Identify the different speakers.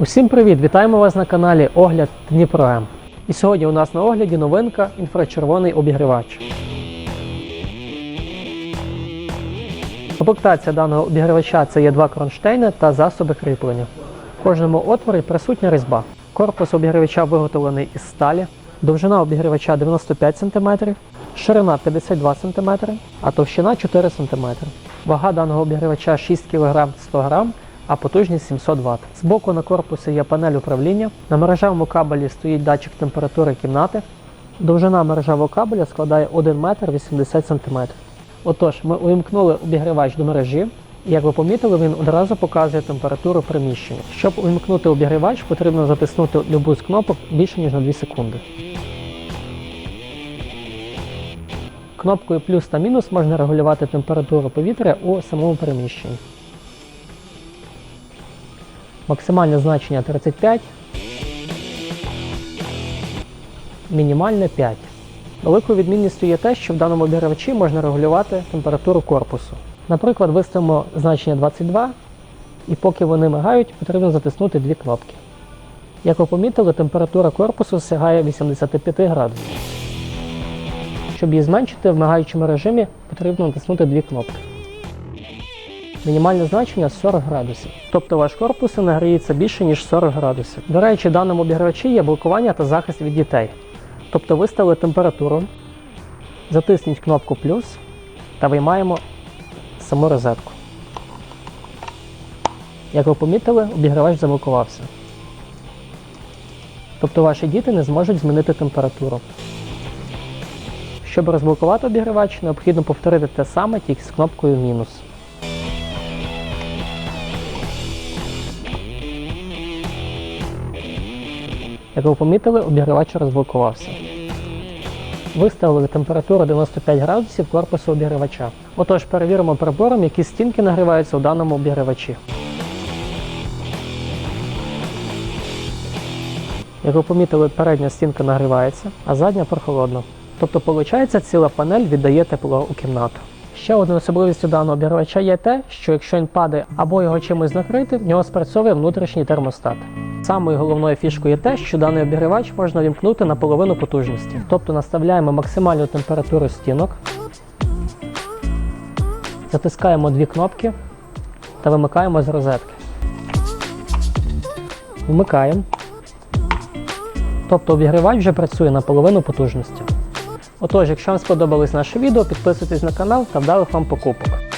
Speaker 1: Усім привіт! Вітаємо вас на каналі Огляд Дніпро М. І сьогодні у нас на огляді новинка інфрачервоний обігрівач. Комплектація даного обігрівача це є два кронштейни та засоби кріплення. В кожному отворі присутня різьба. Корпус обігрівача виготовлений із сталі, довжина обігрівача 95 см, ширина 52 см, а товщина 4 см. Вага даного обігрівача 6 кг 100 г, а потужність 700 Вт. Збоку на корпусі є панель управління. На мережевому кабелі стоїть датчик температури кімнати. Довжина мережевого кабеля складає 1 метр 80 см. Отож, ми увімкнули обігрівач до мережі. Як ви помітили, він одразу показує температуру приміщення. Щоб увімкнути обігрівач, потрібно затиснути любу з кнопок більше ніж на 2 секунди. Кнопкою плюс та мінус можна регулювати температуру повітря у самому приміщенні. Максимальне значення 35, мінімальне 5. Великою відмінністю є те, що в даному обігрівачі можна регулювати температуру корпусу. Наприклад, виставимо значення 22, і поки вони мигають, потрібно затиснути дві кнопки. Як ви помітили, температура корпусу сягає 85 градусів. Щоб її зменшити в мигаючому режимі, потрібно натиснути дві кнопки. Мінімальне значення 40 градусів. Тобто ваш корпус нагріється більше, ніж 40 градусів. До речі, в даному обігрівачі є блокування та захист від дітей. Тобто виставили температуру, затисніть кнопку плюс та виймаємо саму розетку. Як ви помітили, обігрівач заблокувався. Тобто ваші діти не зможуть змінити температуру. Щоб розблокувати обігрівач, необхідно повторити те саме, тільки з кнопкою мінус. Як ви помітили, обігрівач розблокувався. Виставили температуру 95 градусів корпусу обігрівача. Отож, перевіримо прибором, які стінки нагріваються у даному обігрівачі. Як ви помітили, передня стінка нагрівається, а задня прохолодна. Тобто, виходить, ціла панель віддає тепло у кімнату. Ще одною особливістю даного обігрівача є те, що якщо він падає або його чимось накрити, в нього спрацьовує внутрішній термостат. Самою головною фішкою є те, що даний обігрівач можна вімкнути на половину потужності. Тобто наставляємо максимальну температуру стінок, затискаємо дві кнопки та вимикаємо з розетки. Вмикаємо. Тобто обігрівач вже працює на половину потужності. Отож, якщо вам сподобалось наше відео, підписуйтесь на канал та вдалих вам покупок.